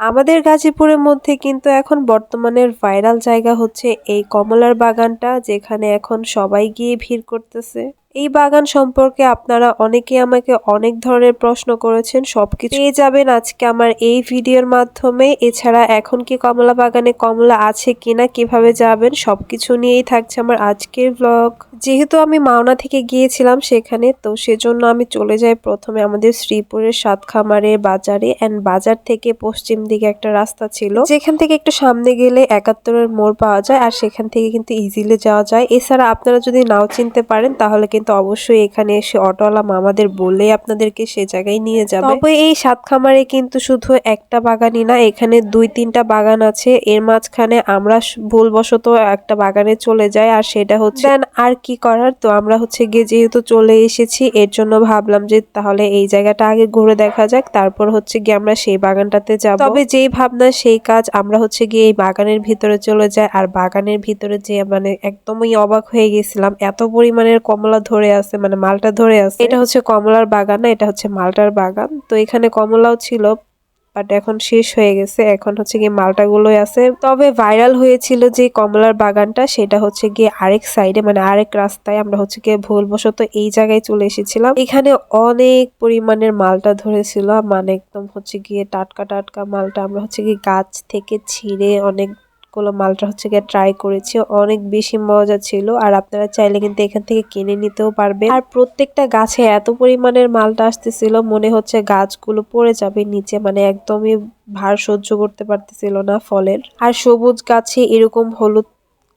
আমাদের গাজীপুরের মধ্যে কিন্তু এখন বর্তমানের ভাইরাল জায়গা হচ্ছে এই কমলার বাগানটা, যেখানে এখন সবাই গিয়ে ভিড় করতেছে। এই বাগান সম্পর্কে আপনারা অনেকে আমাকে অনেক ধরনের প্রশ্ন করেছেন, সবকিছু পেয়ে যাবেন আজকে আমার এই ভিডিওর মাধ্যমে। এছাড়া এখন কি কমলা বাগানে কমলা আছে কিনা, কীভাবে যাবেন, সবকিছু নিয়েই থাকছে আমার আজকের ব্লগ যেহেতু আমি মাওনা থেকে গিয়েছিলাম সেখানে, তো সেজন্য আমি চলে যাই প্রথমে আমাদের শ্রীপুরের সাতখামারের বাজারে অ্যান্ড বাজার থেকে পশ্চিম দিকে একটা রাস্তা ছিল। যেখান থেকে একটু সামনে গেলে একাত্তরের মোড় পাওয়া যায় আর সেখান থেকে কিন্তু ইজিলি যাওয়া যায়। এছাড়া আপনারা যদি নাও চিনতে পারেন, তাহলে কিন্তু অবশ্যই এখানে এসে অটোওয়ালা মামাদের বলে আপনাদেরকে সে জায়গায় নিয়ে যাবে। তবে এই সাত খামারে কিন্তু শুধু একটা বাগানই না এখানে দুই তিনটা বাগান আছে। এর মাঝখানে আমরা ভুলবশত একটা বাগানে চলে যাই আর সেটা হচ্ছে আর কি করার? তো আমরা হচ্ছে গিয়ে যেহেতু চলে এসেছি এর জন্য ভাবলাম যে তাহলে এই জায়গাটা আগে ঘুরে দেখা যাক তারপর হচ্ছে গিয়ে আমরা সেই বাগানটাতে যাব। তবে যেই ভাবনা সেই কাজ আমরা হচ্ছে গিয়ে এই বাগানের ভিতরে চলে যাই। আর বাগানের ভিতরে যে মানে একদমই অবাক হয়ে গেছিলাম এত পরিমাণের কমলা ধরে আছে মানে মালটা ধরে আছে। এটা হচ্ছে কমলার বাগান না, এটা হচ্ছে মালটার বাগান। তো এখানে কমলাও ছিল বাট এখন শেষ হয়ে গেছে। এখন হচ্ছে গিয়ে মালটাগুলোই আছে। তবে ভাইরাল হয়েছিল যে কমলার বাগানটা, সেটা হচ্ছে গিয়ে আরেক সাইডে মানে আরেক রাস্তায় আমরা হচ্ছে গিয়ে ভুলবশত এই জায়গায় চলে এসেছিলাম। এখানে অনেক পরিমাণের মালটা ধরেছিল মানে একদম হচ্ছে গিয়ে টাটকা টাটকা মালটা আমরা হচ্ছে গিয়ে গাছ থেকে ছিঁড়ে অনেক গুলো মালটা হচ্ছে গিয়ে ট্রাই করেছি। অনেক বেশি মজা ছিল আর আপনারা চাইলে কিন্তু এখান থেকে কিনে নিতেও পারবে আর প্রত্যেকটা গাছে এত পরিমাণের মালটা আসতেছিল, মনে হচ্ছে গাছগুলো পড়ে যাবে নিচে মানে একদমই ভার সহ্য করতে পারতেছিল না ফলের। আর সবুজ গাছে এরকম হলুদ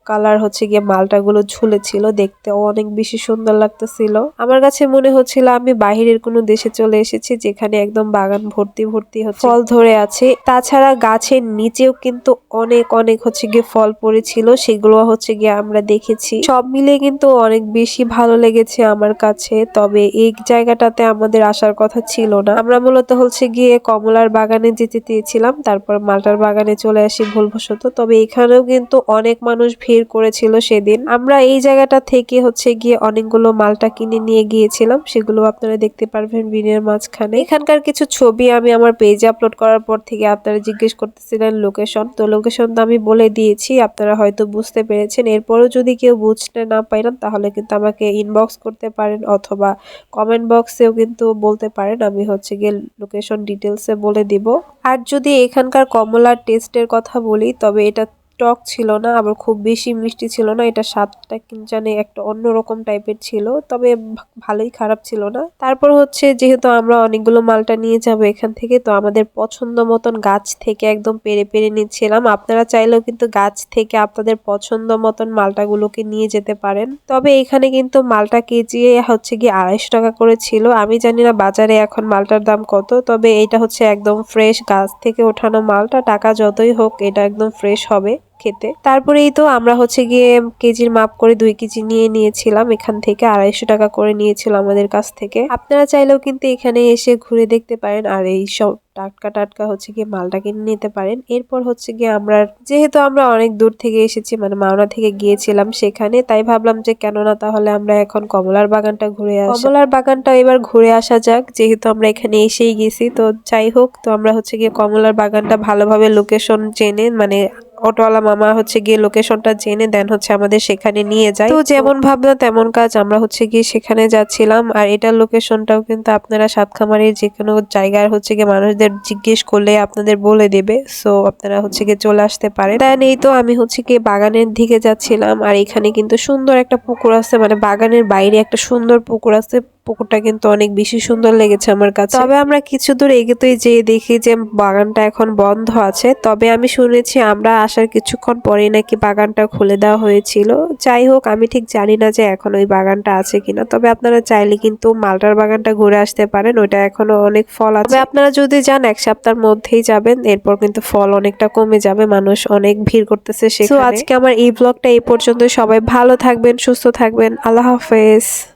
কালার হচ্ছে গিয়ে মালটাগুলো ঝুলেছিল দেখতে অনেক বেশি সুন্দর লাগতেছিল। আমার কাছে মনে হচ্ছিল আমি বাহিরের কোনো দেশে চলে এসেছি যেখানে একদম বাগান ভর্তি ভর্তি ফল ধরে আছে। তাছাড়া গাছের নিচেও কিন্তু অনেক অনেক হচ্ছে গিয়ে ফল পড়েছিল। সেগুলো হচ্ছে গিয়ে আমরা দেখেছি। সব মিলে কিন্তু অনেক বেশি ভালো লেগেছে আমার কাছে। তবে এই জায়গাটাতে আমাদের আসার কথা ছিল না। আমরা মূলত হচ্ছে গিয়ে কমলার বাগানে যেতে চেয়েছিলাম। তারপর মালটার বাগানে চলে আসি ভুলবশত। তবে এখানেও কিন্তু অনেক মানুষ ভিড় ভিড় করেছিল সেদিন। আমরা এই জায়গাটা থেকে হচ্ছে গিয়ে অনেকগুলো মালটা কিনে নিয়ে গিয়েছিলাম। সেগুলো আপনারা দেখতে পারবেন ভিডিওর মাঝখানে। এখানকার কিছু ছবি আমি আমার পেজে আপলোড করার পর থেকে আপনারা জিজ্ঞেস করতেছিলেন লোকেশন তো লোকেশন তো আমি বলে দিয়েছি, আপনারা হয়তো বুঝতে পেরেছেন। এরপরও যদি কেউ বুঝতে না পারেন, তাহলে কিন্তু আমাকে ইনবক্স করতে পারেন অথবা কমেন্ট বক্সেও কিন্তু বলতে পারেন। আমি হচ্ছে গিয়ে লোকেশন ডিটেলসে বলে দিব। আর যদি এখানকার কমলার টেস্টের কথা বলি, তবে এটা টক ছিল না, আবার খুব বেশি মিষ্টি ছিল না। এটা স্বাদটা জানে একটা অন্যরকম টাইপের ছিল, তবে ভালোই খারাপ ছিল না। তারপর হচ্ছে যেহেতু আমরা অনেকগুলো মালটা নিয়ে যাব এখান থেকে, তো আমাদের পছন্দ মতন গাছ থেকে একদম পেরে পেরে নিচ্ছিলাম। আপনারা চাইলেও কিন্তু গাছ থেকে আপনাদের পছন্দ মতন মালটাগুলোকে নিয়ে যেতে পারেন। তবে এখানে কিন্তু মালটা কেজি হচ্ছে গিয়ে আড়াইশো টাকা করে ছিল। আমি জানি না বাজারে এখন মালটার দাম কত, তবে এটা হচ্ছে একদম ফ্রেশ গাছ থেকে ওঠানো মালটা। টাকা যতই হোক, এটা একদম ফ্রেশ হবে। খেতে। তারপরেই তো আমরা হচ্ছে গিয়ে কেজির মাপ করে দুই কেজি নিয়ে নিয়েছিলাম। এখান থেকে আড়াইশো টাকা করে নিয়েছিল আমাদের কাছ থেকে। আপনারা চাইলেও কিন্তু এখানে এসে ঘুরে দেখতে পারেন আর এই সব টাটকা টাটকা হচ্ছে গিয়ে মালটা কিনে নিতে পারেন। এরপর হচ্ছে গিয়ে আমরা, যেহেতু আমরা অনেক দূর থেকে এসেছি মানে মাওনা থেকে গিয়েছিলাম সেখানে, তাই ভাবলাম যে কেননা তাহলে আমরা এখন কমলার বাগানটা ঘুরে আসি। কমলার বাগানটা এবার ঘুরে আসা যাক, যেহেতু আমরা এখানে এসেই গেছি। তো যাই হোক, তো আমরা হচ্ছে গিয়ে কমলার বাগানটা ভালোভাবে লোকেশন জেনে মানে অটোওয়ালা মামা হচ্ছে গিয়ে লোকেশনটা জেনে দেন হচ্ছে আমাদের সেখানে নিয়ে যায়। তো যেমন ভাবনা তেমন কাজ, আমরা হচ্ছে গিয়ে সেখানে যাচ্ছিলাম আর এটার লোকেশনটাও কিন্তু আপনারা সাতখামারের যে কোনো জায়গার হচ্ছে গিয়ে মানুষদের জিজ্ঞেস করলে আপনাদের বলে দেবে। সো আপনারা হচ্ছে গিয়ে চলে আসতে পারেন। দেন এই তো আমি হচ্ছে গিয়ে বাগানের দিকে যাচ্ছিলাম আর এখানে কিন্তু সুন্দর একটা পুকুর আছে মানে বাগানের বাইরে একটা সুন্দর পুকুর আছে। পুকুরটা কিন্তু অনেক বেশি সুন্দর লেগেছে আমার কাছে। তবে আমরা কিছু দূর এগোতেই যেয়ে দেখি যে বাগানটা এখন বন্ধ আছে। তবে আমি শুনেছি আমরা আসার কিছুক্ষণ পরেই নাকি বাগানটা খুলে দেওয়া হয়েছিল। যাই হোক আমি ঠিক জানি না যে এখন ওই বাগানটা আছে কিনা। তবে আপনারা চাইলে কিন্তু মালটার বাগানটা ঘুরে আসতে পারেন ওটা এখনও অনেক ফল আছে। আপনারা যদি যান এক সপ্তাহের মধ্যেই যাবেন এরপর কিন্তু ফল অনেকটা কমে যাবে মানুষ অনেক ভিড় করতেছে সেখানে। আজকে আমার এই ব্লগটা এই পর্যন্ত সবাই ভালো থাকবেন সুস্থ থাকবেন। আল্লাহ হাফেজ।